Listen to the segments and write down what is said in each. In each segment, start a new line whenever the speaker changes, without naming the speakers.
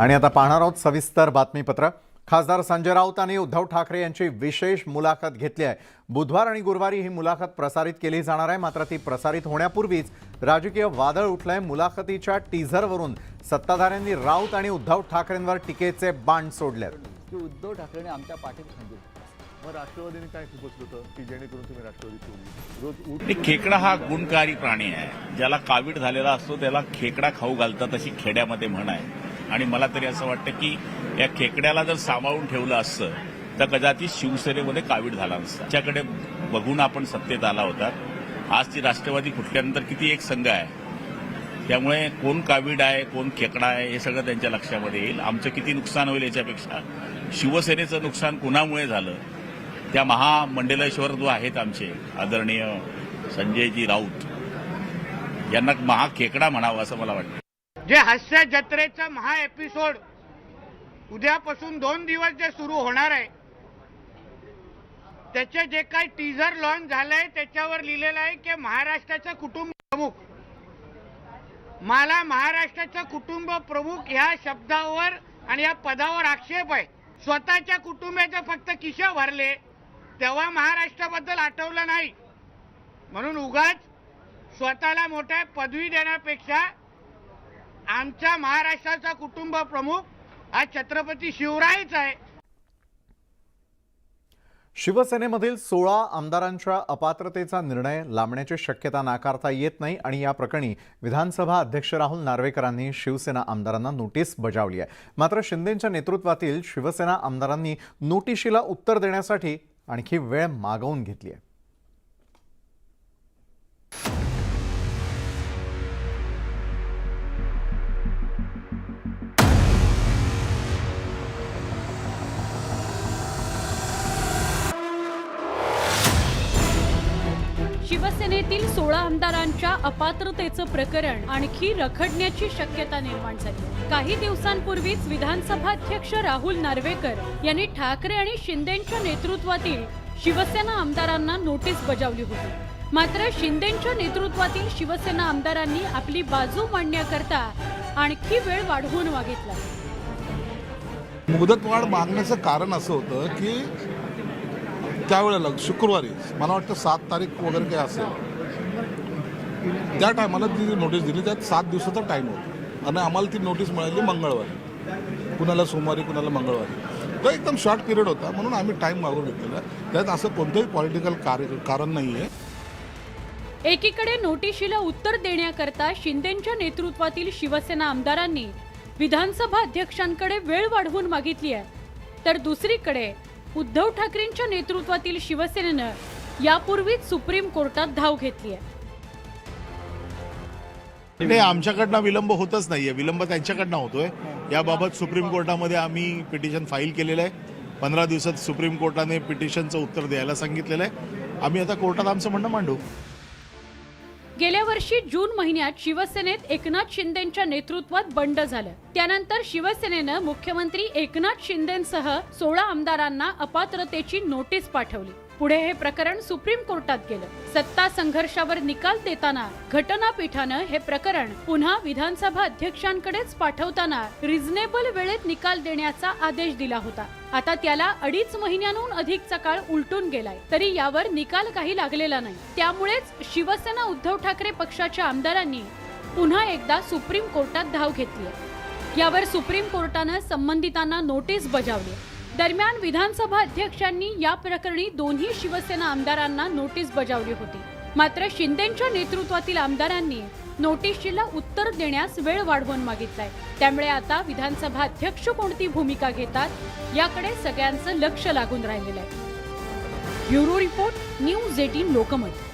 आणि आता पाहणार आहोत सविस्तर बातमीपत्र. खासदार संजय राऊत आणि उद्धव ठाकरे यांची विशेष मुलाखत घेतली आहे. बुधवार आणि गुरुवारी ही मुलाखत प्रसारित केली जाणार आहे. मात्र ती प्रसारित होण्यापूर्वीच राजकीय वादळ उठलंय. मुलाखतीच्या टीझरवरून सत्ताधाऱ्यांनी राऊत आणि उद्धव ठाकरेंवर टीकेचे बाण सोडलेत.
की उद्धव ठाकरेने आमच्या पाठीत
मग राष्ट्रवादीने काय होतं? की जेणेकरून तुम्ही राष्ट्रवादी सोडली रोज
खेकडा हा गुणकारी प्राणी आहे. ज्याला कावीड झालेला असतो त्याला खेकडा खाऊ घालतात अशी खेड्यामध्ये म्हण आहे. आणि मला तरी असं वाटतं की या खेकड्याला जर सांभाळून ठेवलं असतं तर कदाचित शिवसेनेमध्ये कावीड झाला नसता. त्याच्याकडे बघून आपण सत्तेत आला होता. आज ती राष्ट्रवादी फुटल्यानंतर किती एक संघ आहे. त्यामुळे कोण कावीड आहे कोण खेकडा आहे हे सगळं त्यांच्या लक्षामध्ये येईल. आमचं किती नुकसान होईल याच्यापेक्षा. शिवसेनेचं नुकसान कुणामुळे झालं? त्या महामंडलेश्वर जो आहेत आमचे आदरणीय संजयजी राऊत यांना महाखेकडा म्हणावं असं मला वाटतं.
जे हास्य जत्रेचं महा एपिसोड उद्यापासून दोन दिवस जे सुरू होणार आहे त्याचे जे काही टीझर लॉन्च झालंय त्याच्यावर लिहिलेलं आहे की महाराष्ट्राचा कुटुंब प्रमुख. मला महाराष्ट्राचा कुटुंब प्रमुख ह्या शब्दावर आणि या पदावर आक्षेप आहे. स्वतःच्या कुटुंबाचे फक्त किशा भरले तेव्हा महाराष्ट्राबद्दल आठवलं नाही. म्हणून उगाच स्वतःला मोठ्या पदवी देण्यापेक्षा आमच्या महाराष्ट्राचा कुटुंब प्रमुख हा छत्रपती शिवरायच आहे.
शिवसेनेमधील सोळा आमदारांच्या अपात्रतेचा निर्णय लांबण्याची शक्यता नाकारता येत नाही आणि या प्रकरणी विधानसभा अध्यक्ष राहुल नार्वेकरांनी शिवसेना आमदारांना नोटीस बजावली आहे. मात्र शिंदेंच्या नेतृत्वातील शिवसेना आमदारांनी नोटिशीला उत्तर देण्यासाठी आणखी वेळ मागवून घेतली आहे.
शिवसेनेतील सोळा आमदारांच्या अपात्रतेचं प्रकरण आणखी रखडण्याची शक्यता निर्माण झाली. काही दिवसांपूर्वीच विधानसभा अध्यक्ष राहुल नार्वेकर यांनी ठाकरे आणि शिंदेच्या नेतृत्वातील शिवसेना आमदारांना नोटीस बजावली होती. मात्र शिंदेच्या नेतृत्वातील शिवसेना आमदारांनी आपली बाजू मांडण्याकरता आणखी वेळ वाढवून मागितला.
मुदतवाढ मागण्याचं कारण असं होतं की त्यावेळेला शुक्रवारी मला वाटतं सात तारीख वगैरे काही असेल. त्या टायमाला ती नोटीस दिली त्यात सात दिवसाचा टाईम होता. आणि आम्हाला ती नोटीस मिळाली मंगळवारी. कुणाला सोमवारी कुणाला मंगळवारी. तो एकदम शॉर्ट पिरियड होता म्हणून आम्ही टाईम मागून घेतलेला. त्यात असं कोणतंही पॉलिटिकल कार्य कारण नाही आहे
एकीकडे नोटिशीला उत्तर देण्याकरता शिंदेच्या नेतृत्वातील शिवसेना आमदारांनी विधानसभा अध्यक्षांकडे वेळ वाढवून मागितली आहे. तर दुसरीकडे उद्धव ठाकरेंच्या नेतृत्वातील शिवसेनेनं यापूर्वीच सुप्रीम कोर्टात धाव घेतली आहे.
नाही आमच्याकडनं विलंब होतच नाहीये. विलंब त्यांच्याकडनं होतोय. याबाबत सुप्रीम कोर्टामध्ये आम्ही पिटिशन फाईल केलेलं आहे. पंधरा दिवसात सुप्रीम कोर्टाने पिटिशनचं उत्तर द्यायला सांगितलेलं आहे. आम्ही आता कोर्टात आमचं म्हणणं मांडू.
गेल्या वर्षी जून महिन्यात शिवसेनेत एकनाथ शिंदेच्या नेतृत्वात बंड झालं. त्यानंतर शिवसेनेनं मुख्यमंत्री एकनाथ शिंदेसह सोळा आमदारांना अपात्रतेची नोटीस पाठवली. पुढे हे प्रकरण सुप्रीम कोर्टात गेलं. सत्ता संघर्षावर निकाल देताना घटनापीठानं हे प्रकरण पुन्हा विधानसभा अध्यक्षांकडेच पाठवताना रिझनेबल वेळेत निकाल देण्याचा आदेश दिला होता. आता त्याला अडीच महिन्यांहून अधिकचा काळ उलटून गेलाय. तरी यावर निकाल काही लागलेला नाही. त्यामुळेच शिवसेना उद्धव ठाकरे पक्षाच्या आमदारांनी पुन्हा एकदा सुप्रीम कोर्टात धाव घेतली आहे. यावर सुप्रीम कोर्टानं संबंधितांना नोटीस बजावली दरम्यान विधानसभा अध्यक्षांनी या प्रकरणी दोन्ही शिवसेना आमदारांना नोटीस बजावली होती. मात्र शिंदेच्या नेतृत्वातील आमदारांनी नोटीशीला उत्तर देण्यास वेळ वाढवून मागितलाय. त्यामुळे आता विधानसभा अध्यक्ष कोणती भूमिका घेतात याकडे सगळ्यांचं लक्ष लागून राहिलेलं आहे. Bureau report news eighteen Lokmat.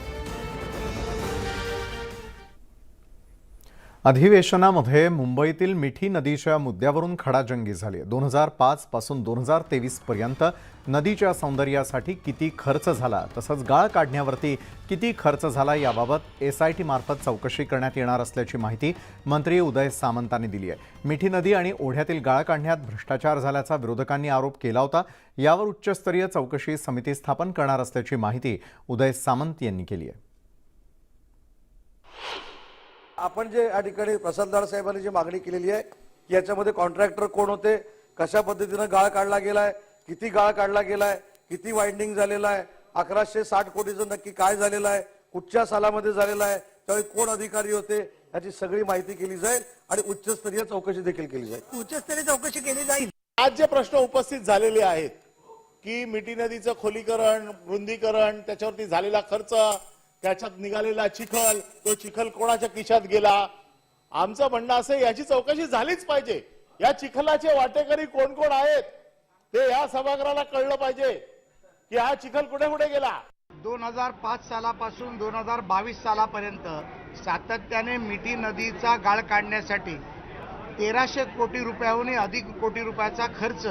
अधिवेशनामध्ये मुंबईतील मिठी नदीच्या मुद्द्यावरून खडाजंगी झाली. दोन हजार पाच पासून दोन हजार तेवीस पर्यंत नदीच्या सौंदर्यासाठी किती खर्च झाला तसंच गाळ काढण्यावरती किती खर्च झाला याबाबत एस आय टी मार्फत चौकशी करण्यात येणार असल्याची माहिती मंत्री उदय सामंतांनी दिली आहे. मिठी नदी आणि ओढ्यातील गाळ काढण्यात भ्रष्टाचार झाल्याचा विरोधकांनी आरोप केला होता. यावर उच्चस्तरीय चौकशी समिती स्थापन करणार असल्याची माहिती उदय सामंत यांनी केली आहे.
आपण जे या ठिकाणी प्रसाददार साहेबांनी जी मागणी केलेली आहे की याच्यामध्ये कॉन्ट्रॅक्टर कोण होते कशा पद्धतीनं गाळ काढला गेलाय किती गाळ काढला गेलाय किती वाइंडिंग झालेला आहे अकराशे साठ कोटीचं नक्की काय झालेलं आहे कुठच्या सालामध्ये झालेलं आहे त्यावेळी कोण अधिकारी होते याची सगळी माहिती केली जाईल आणि उच्चस्तरीय चौकशी देखील केली जाईल.
उच्चस्तरीय चौकशी केली जाईल.
आज जे प्रश्न उपस्थित झालेले आहेत की मिठी नदीचं खोलीकरण रुंदीकरण त्याच्यावरती झालेला खर्च त्याच्यात निघालेला चिखल तो चिखल कोणाच्या खिशात गेला? आमचं म्हणणं असं याची चौकशी झालीच पाहिजे. या चिखलाचे वाटेकरी कोण कोण आहेत? ते या सभागृहाला कळलं पाहिजे की हा चिखल कुठे कुठे गेला?
दोन हजार पाच सालापासून दोन हजार बावीस सालापर्यंत सातत्याने मिठी नदीचा गाळ काढण्यासाठी तेराशे कोटी रुपयाहूनही अधिक कोटी रुपयाचा खर्च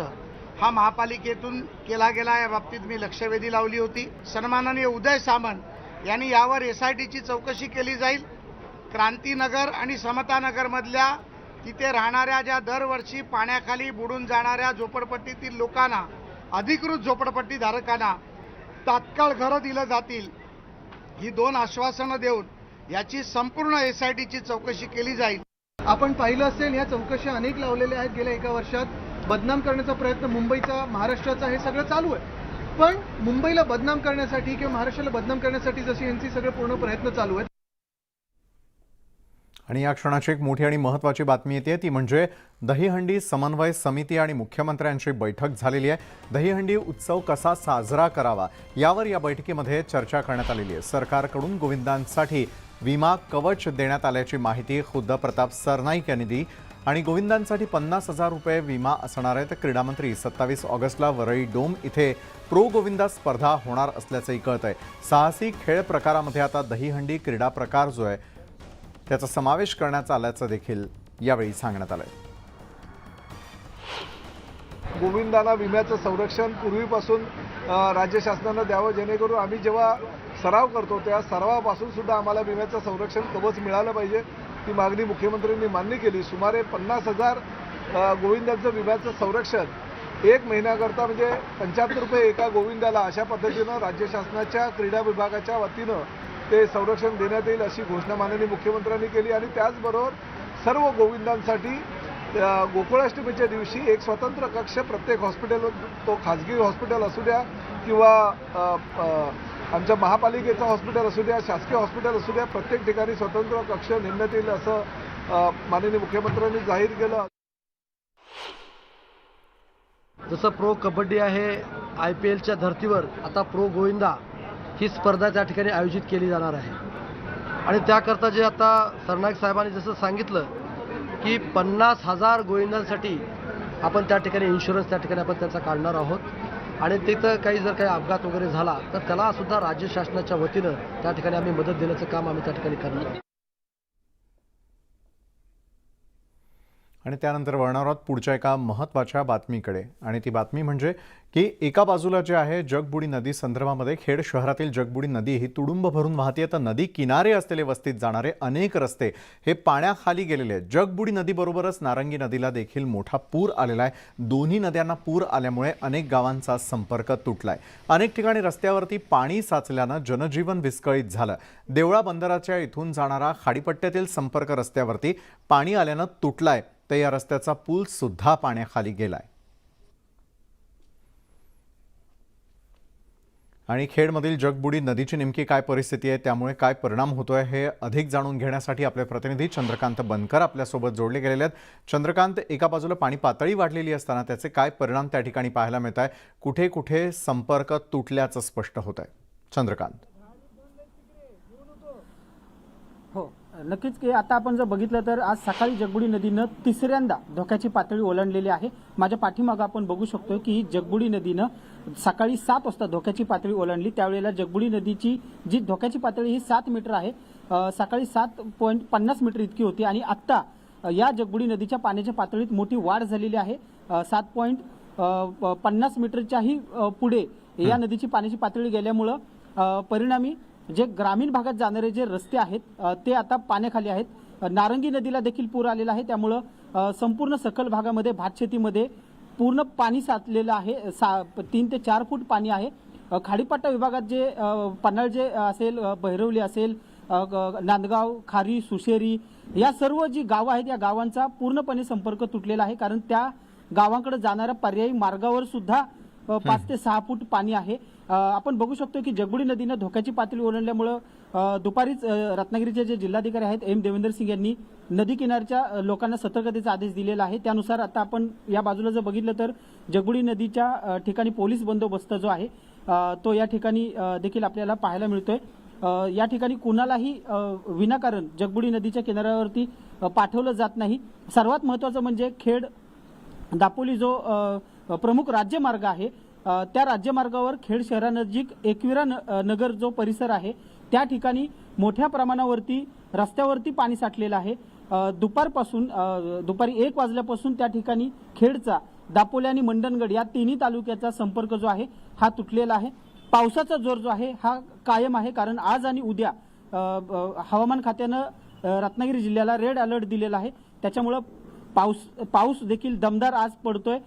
हा महापालिकेतून केला गेला. या बाबतीत मी लक्षवेधी लावली होती. सन्माननीय उदय सामंत यांनी यावर एस आय टीची चौकशी केली जाईल. क्रांतीनगर आणि समतानगरमधल्या तिथे राहणाऱ्या ज्या दरवर्षी पाण्याखाली बुडून जाणाऱ्या झोपडपट्टीतील लोकांना अधिकृत झोपडपट्टी धारकांना तात्काळ घरं दिलं जातील ही दोन आश्वासनं देऊन याची संपूर्ण एस आय टीची चौकशी केली जाईल.
आपण पाहिलं असेल या चौकशा अनेक लावलेल्या आहेत. गेल्या एका वर्षात बदनाम करण्याचा प्रयत्न मुंबईचा महाराष्ट्राचा हे सगळं चालू आहे. पण मुंबईला बदनाम करण्यासाठी किंवा महाराष्ट्राला बदनाम करण्यासाठी जशी यांची सगळे पूर्ण प्रयत्न चालू आहेत.
आणि या क्षणाची एक मोठी आणि महत्त्वाची बातमी येते ती म्हणजे दहीहंडी समन्वय समिती आणि मुख्यमंत्र्यांची बैठक झालेली आहे. दहीहंडी उत्सव कसा साजरा करावा यावर या बैठकीमध्ये चर्चा करण्यात आलेली आहे. सरकारकडून गोविंदांसाठी विमा कवच देण्यात आल्याची माहिती खुद्द प्रताप सरनाईक यांनी दिली. आणि गोविंदांसाठी पन्नास हजार रुपये विमा असणार आहे तर क्रीडामंत्री सत्तावीस ऑगस्टला वरळी डोम इथे प्रो गोविंदा स्पर्धा होणार असल्याचंही कळत आहे साहसी खेळ प्रकारामध्ये आता दहीहंडी क्रीडा प्रकार जो आहे त्याचा समावेश करण्यात आल्याचं देखील यावेळी सांगण्यात आलंय.
गोविंदांना विम्याचं संरक्षण पूर्वीपासून राज्य शासनानं द्यावं जेणेकरून आम्ही जेव्हा सराव करतो त्या सरावापासून सुद्धा आम्हाला विम्याचं संरक्षण कवच मिळालं पाहिजे. ती मागणी मुख्यमंत्र्यांनी मान्य केली. सुमारे पन्नास हजार गोविंदांचं विम्याचं संरक्षण एक महिन्याकरता म्हणजे पंच्याहत्तर रुपये एका गोविंदाला अशा पद्धतीनं राज्य शासनाच्या क्रीडा विभागाच्या वतीनं ते संरक्षण देण्यात येईल अशी घोषणा माननीय मुख्यमंत्र्यांनी केली. आणि त्याचबरोबर सर्व गोविंदांसाठी गोकुळाष्टमीच्या दिवशी एक स्वतंत्र कक्ष प्रत्येक हॉस्पिटल तो खाजगी हॉस्पिटल असू द्या किंवा आमच्या महापालिकेचं हॉस्पिटल असू द्या शासकीय हॉस्पिटल असू द्या प्रत्येक ठिकाणी स्वतंत्र कक्ष नेमण्यात येईल असं माननीय मुख्यमंत्र्यांनी जाहीर केलं.
जसं प्रो कबड्डी आहे आय पी एलच्या धर्तीवर आता प्रो गोविंदा ही स्पर्धा त्या ठिकाणी आयोजित केली जाणार आहे. आणि त्याकरता जे आता सरनाईक साहेबांनी जसं सांगितलं की पन्नास हजार गोविंदांसाठी आपण त्या ठिकाणी इन्शुरन्स त्या ठिकाणी आपण त्याचा काढणार आहोत. आणि तिथं काही जर काही अपघात वगैरे झाला तर त्याला सुद्धा राज्य शासनाच्या वतीनं त्या ठिकाणी आम्ही मदत देण्याचं काम आम्ही त्या ठिकाणी करणार
आणि त्यानंतर वळणार आहोत पुढच्या एका महत्त्वाच्या बातमीकडे. आणि ती बातमी म्हणजे की एका बाजूला जे आहे जगबुडी नदी संदर्भामध्ये खेड शहरातील जगबुडी नदी ही तुडुंब भरून वाहते. तर नदी किनारे असलेले वस्तीत जाणारे अनेक रस्ते हे पाण्याखाली गेलेले आहेत. जगबुडी नदीबरोबरच नारंगी नदीला देखील मोठा पूर आलेला आहे. दोन्ही नद्यांना पूर आल्यामुळे अनेक गावांचा संपर्क तुटला आहे अनेक ठिकाणी रस्त्यावरती पाणी साचल्यानं जनजीवन विस्कळीत झालं. देवळा बंदराच्या इथून जाणारा खाडीपट्ट्यातील संपर्क रस्त्यावरती पाणी आल्यानं तुटला आहे तर या रस्त्याचा पूल सुद्धा पाण्याखाली गेलाय. आणि खेडमधील जगबुडी नदीची नेमकी काय परिस्थिती आहे त्यामुळे काय परिणाम होतोय हे अधिक जाणून घेण्यासाठी आपले प्रतिनिधी चंद्रकांत बनकर आपल्यासोबत जोडले गेलेले आहेत. चंद्रकांत एका बाजूला पाणी पातळी वाढलेली असताना त्याचे काय परिणाम त्या ठिकाणी पाहायला मिळत आहे कुठे कुठे संपर्क तुटल्याचं स्पष्ट होत आहे चंद्रकांत
हो नक्कीच की आता आपण जर बघितलं तर आज सकाळी जगबुडी नदीनं तिसऱ्यांदा धोक्याची पातळी ओलांडलेली आहे. माझ्या पाठीमागं आपण बघू शकतो की ही जगबुडी नदीनं सकाळी सात वाजता धोक्याची पातळी ओलांडली. त्यावेळेला जगबुडी नदीची जी धोक्याची पातळी ही सात मीटर आहे. सकाळी सात पॉईंट पन्नास मीटर इतकी होती आणि आत्ता या जगबुडी नदीच्या पाण्याच्या पातळीत मोठी वाढ झालेली आहे. सात पॉईंट पन्नास मीटरच्याही पुढे या नदीची पाण्याची पातळी गेल्यामुळं परिणामी जे ग्रामीण भागात जाणारे जे रस्ते आहेत ते आता पाण्याखाली आहेत. नारंगी नदीला देखील पूर आलेला आहे. त्यामुळं संपूर्ण सखल भागामध्ये भातशेतीमध्ये पूर्ण पाणी साचलेलं आहे. सा तीन ते चार फूट पाणी आहे. अ, खाडीपट्टा विभागात जे पन्हाळ जे असेल अ, बहिरवली असेल नांदगाव खारी सुशेरी या सर्व जी गावं आहेत या गावांचा पूर्णपणे संपर्क तुटलेला आहे. कारण त्या गावांकडे जाणाऱ्या पर्यायी मार्गावर सुद्धा पाच ते सहा फूट पाणी आहे. आपण बघू शकतो की जगबुडी नदीनं धोक्याची पातळी ओलांडल्यामुळं दुपारीच रत्नागिरीचे जे जिल्हाधिकारी आहेत एम देवेंद्र सिंग यांनी नदी किनारच्या लोकांना सतर्कतेचा आदेश दिलेला आहे. त्यानुसार आता आपण या बाजूला जर बघितलं तर जगबुडी नदीच्या ठिकाणी पोलीस बंदोबस्त जो आहे तो या ठिकाणी देखील आपल्याला पाहायला मिळतोय. या ठिकाणी कुणालाही विनाकारण जगबुडी नदीच्या किनाऱ्यावरती पाठवलं जात नाही. सर्वात महत्त्वाचं म्हणजे खेड दापोली जो प्रमुख राज्यमार्ग आहे त्या राज्यमार्गावर खेड शहरानजीक एकविरा न- नगर जो परिसर आहे त्या ठिकाणी मोठ्या प्रमाणावरती रस्त्यावरती पाणी साठलेलं आहे. दुपारपासून दुपारी एक वाजल्यापासून त्या ठिकाणी खेडचा दापोली आणि मंडणगड या तिन्ही तालुक्याचा संपर्क जो आहे हा तुटलेला आहे. पावसाचा जोर जो आहे हा कायम आहे कारण आज आणि उद्या हवामान खात्यानं रत्नागिरी जिल्ह्याला रेड अलर्ट दिलेला आहे. त्याच्यामुळं पाऊस पाऊस देखील दमदार आज पडतोय.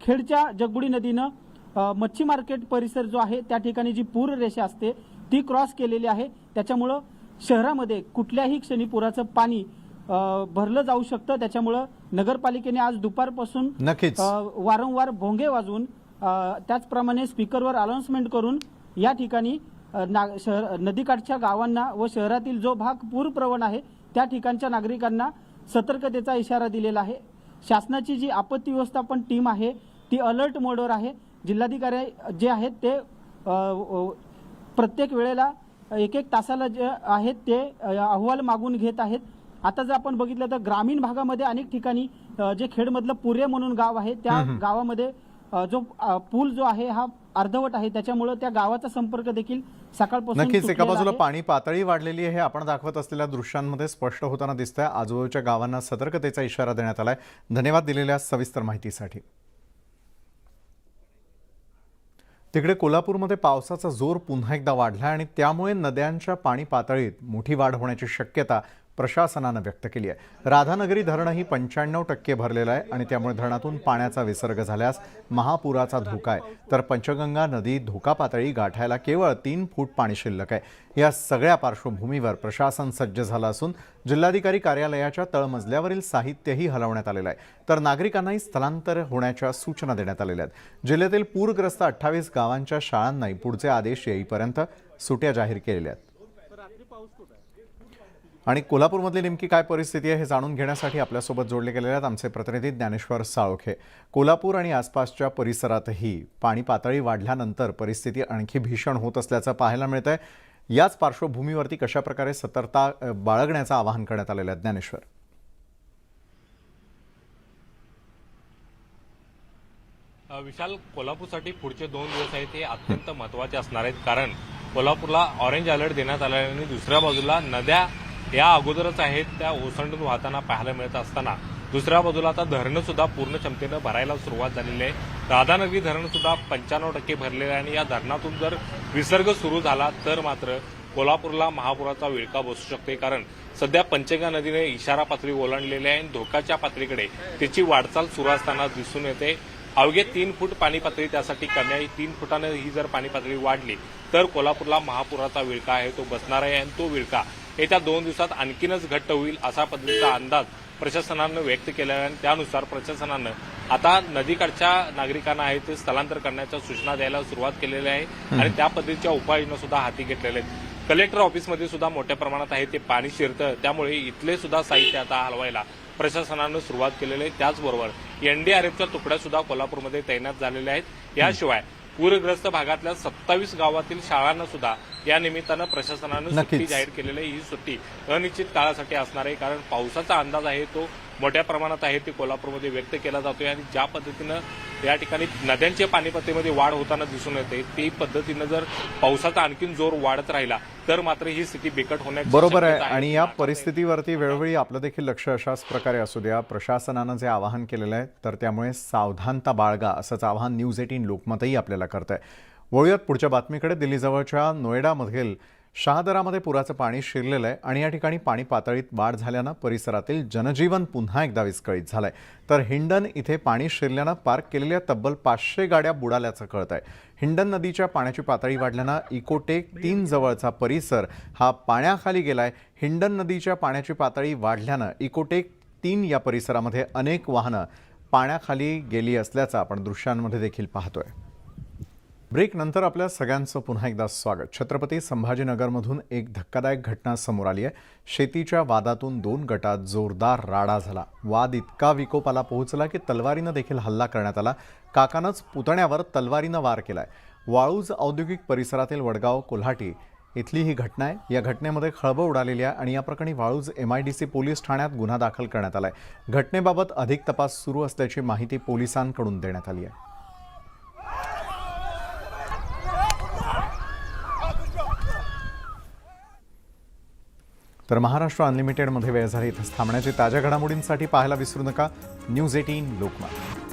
खेडच्या जगबुडी नदीनं मच्छी मार्केट परिसर जो आहे त्या ठिकाणी जी पूर रेषा असते ती क्रॉस केलेली आहे. त्याच्यामुळं शहरामध्ये कुठल्याही क्षणी पुराचं पाणी भरलं जाऊ शकतं. त्याच्यामुळं नगरपालिकेने आज दुपारपासून वारंवार भोंगे वाजवून त्याचप्रमाणे स्पीकरवर अनाउन्समेंट करून या ठिकाणी ना शहर नदीकाठच्या गावांना व शहरातील जो भाग पूरप्रवण आहे त्या ठिकाणच्या नागरिकांना सतर्कतेचा इशारा दिलेला आहे. शासनाची जी आपत्ती व्यवस्थापन टीम आहे ती अलर्ट मोडवर आहे. जिल्हाधिकारी जे आहेत ते प्रत्येक वेळेला एक एक तासाला जे आहेत ते अहवाल मागून घेत आहेत. आता जर आपण बघितलं तर ग्रामीण भागामध्ये अनेक ठिकाणी जे खेडमधलं पुरे म्हणून गाव आहे त्या गावामध्ये जो पूल जो आहे हा अर्धवट आहे. त्याच्यामुळे त्या गावाचा संपर्क देखील सकाळपासून
नक्कीच एका बाजूला. पाणी पातळी वाढलेली आहे. आपण दाखवत असलेल्या दृश्यांमध्ये स्पष्ट होताना दिसतंय. आजूबाजूच्या गावांना सतर्कतेचा इशारा देण्यात आलाय. धन्यवाद दिलेल्या सविस्तर माहितीसाठी. तिकडे कोल्हापूरमध्ये पावसाचा जोर पुन्हा एकदा वाढला आणि त्यामुळे नद्यांच्या पाणी पातळीत मोठी वाढ होण्याची शक्यता प्रशासनानं व्यक्त केली आहे. राधानगरी धरणही पंच्याण्णव टक्के भरलेलं आहे आणि त्यामुळे धरणातून पाण्याचा विसर्ग झाल्यास महापुराचा धोका आहे. तर पंचगंगा नदी धोका पातळी गाठायला केवळ तीन फूट पाणी शिल्लक आहे. या सगळ्या पार्श्वभूमीवर प्रशासन सज्ज झालं असून जिल्हाधिकारी कार्यालयाच्या तळमजल्यावरील साहित्यही हलवण्यात आलेलं आहे. तर नागरिकांनाही स्थलांतर होण्याच्या सूचना देण्यात आलेल्या आहेत. जिल्ह्यातील पूरग्रस्त अठ्ठावीस गावांच्या शाळांनाही पुढचे आदेश येईपर्यंत सुट्या जाहीर केलेल्या आहेत. आणि कोल्हापूरमधली नेमकी काय परिस्थिती आहे हे जाणून घेण्यासाठी आपल्यासोबत जोडले गेलेले आहेत आमचे प्रतिनिधी ज्ञानेश्वर साळोखे. कोल्हापूर आणि आसपासच्या परिसरातही पाणी पातळी वाढल्यानंतर परिस्थिती आणखी भीषण होत असल्याचं पाहायला मिळत आहे याच पार्श्वभूमीवरती कशाप्रकारे सतर्कता बाळगण्याचं आवाहन करण्यात आलेलं आहे? ज्ञानेश्वर.
विशाल कोल्हापूरसाठी पुढचे दोन दिवस आहेत ते अत्यंत महत्त्वाचे असणार आहेत. कारण कोल्हापूरला ऑरेंज अलर्ट देण्यात आला आणि दुसऱ्या बाजूला नद्या या अगोदरच आहेत त्या ओसंडून वाहताना पाहायला मिळत असताना. दुसऱ्या बाजूला आता धरणं सुद्धा पूर्ण क्षमतेनं भरायला सुरुवात झालेली आहे. राधानगरी धरण सुद्धा पंच्याण्णव टक्के भरलेलं आहे आणि या धरणातून जर विसर्ग सुरू झाला तर मात्र कोल्हापूरला महापुराचा विळका बसू शकते कारण सध्या पंचगा नदीने इशारा पातळी ओलांडलेली आहे आणि धोक्याच्या पातळीकडे तिची वाटचाल सुरू असताना दिसून येते. अवघे तीन फूट पाणी पातळी त्यासाठी कमी आहे. तीन फुटानं ही जर पाणी पातळी वाढली तर कोल्हापूरला महापुराचा विळका आहे. तो बसणार आहे आणि तो विळका येत्या दोन दिवसात आणखीनच घट्ट होईल असा पद्धतीचा अंदाज प्रशासनानं व्यक्त केला आहे आणि त्यानुसार प्रशासनानं आता नदीकाठच्या नागरिकांना आहे ते स्थलांतर करण्याच्या सूचना द्यायला सुरुवात केलेली आहे आणि त्या पद्धतीच्या उपाययोजना सुद्धा हाती घेतलेल्या आहेत. कलेक्टर ऑफिसमध्ये सुद्धा मोठ्या प्रमाणात आहे ते पाणी शिरतं त्यामुळे इथले सुद्धा साहित्य आता हलवायला प्रशासनानं सुरुवात केलेली आहे. त्याचबरोबर एनडीआरएफच्या तुकड्या सुद्धा कोल्हापूरमध्ये तैनात झालेल्या आहेत. याशिवाय पूरग्रस्त भागातल्या सत्तावीस गावातील शाळांना सुद्धा या निमित्तानं प्रशासनानं सुट्टी. जाहीर केलेली आहे ही सुट्टी अनिश्चित काळासाठी असणार आहे कारण पावसाचा अंदाज आहे तो मोठ्या प्रमाणात आहे ते कोल्हापूरमध्ये व्यक्त केला जातोय आणि ज्या पद्धतीनं या ठिकाणी नद्यांच्या पाणीपातळीमध्ये वाढ होताना दिसून येते ती पद्धतीनं जर पावसाचा आणखीन जोर वाढत राहिला तर मात्र ही स्थिती बिकट होण्याची
बरोबर आहे. आणि या परिस्थितीवरती वेळोवेळी आपलं देखील लक्ष अशाच प्रकारे असू द्या. प्रशासनानं जे आवाहन केलेलं आहे तर त्यामुळे सावधानता बाळगा असंच आवाहन न्यूज एटीन लोकमतही आपल्याला करत आहे वळूयात पुढच्या बातमीकडे. दिल्लीजवळच्या नोएडामधील शहादरामध्ये पुराचं पाणी शिरलेलं आहे आणि या ठिकाणी पाणी पातळीत वाढ झाल्यानं परिसरातील जनजीवन पुन्हा एकदा विस्कळीत झालंय. तर हिंडन इथे पाणी शिरल्यानं पार्क केलेल्या तब्बल पाचशे गाड्या बुडाल्याचं कळत आहे हिंडन नदीच्या पाण्याची पातळी वाढल्यानं इकोटेक तीन जवळचा परिसर हा पाण्याखाली गेलाय. हिंडन नदीच्या पाण्याची पातळी वाढल्यानं इकोटेक तीन या परिसरामध्ये अनेक वाहनं पाण्याखाली गेली असल्याचं आपण दृश्यांमध्ये देखील पाहतोय. ब्रेक नंतर आपल्या सगळ्यांचं पुन्हा एकदा स्वागत. छत्रपती संभाजीनगरमधून एक धक्कादायक घटना समोर आली आहे. शेतीच्या वादातून दोन गटात जोरदार राडा झाला. वाद इतका विकोपाला पोहोचला की तलवारीनं देखील हल्ला करण्यात आला. काकानंच पुतण्यावर तलवारीनं वार केलाय. वाळूज औद्योगिक परिसरातील वडगाव कोल्हाटी इथली ही घटना आहे. या घटनेमध्ये खळबळ उडालेली आहे आणि या प्रकरणी Waluj M I D C police ठाण्यात गुन्हा दाखल करण्यात आला आहे घटनेबाबत अधिक तपास सुरू असल्याची माहिती पोलिसांकडून देण्यात आली आहे. तर महाराष्ट्र अनलिमिटेडमध्ये वेळ झाली इथंच थांबण्याची. ताज्या घडामोडींसाठी पाहायला विसरू नका. News eighteen Lokmat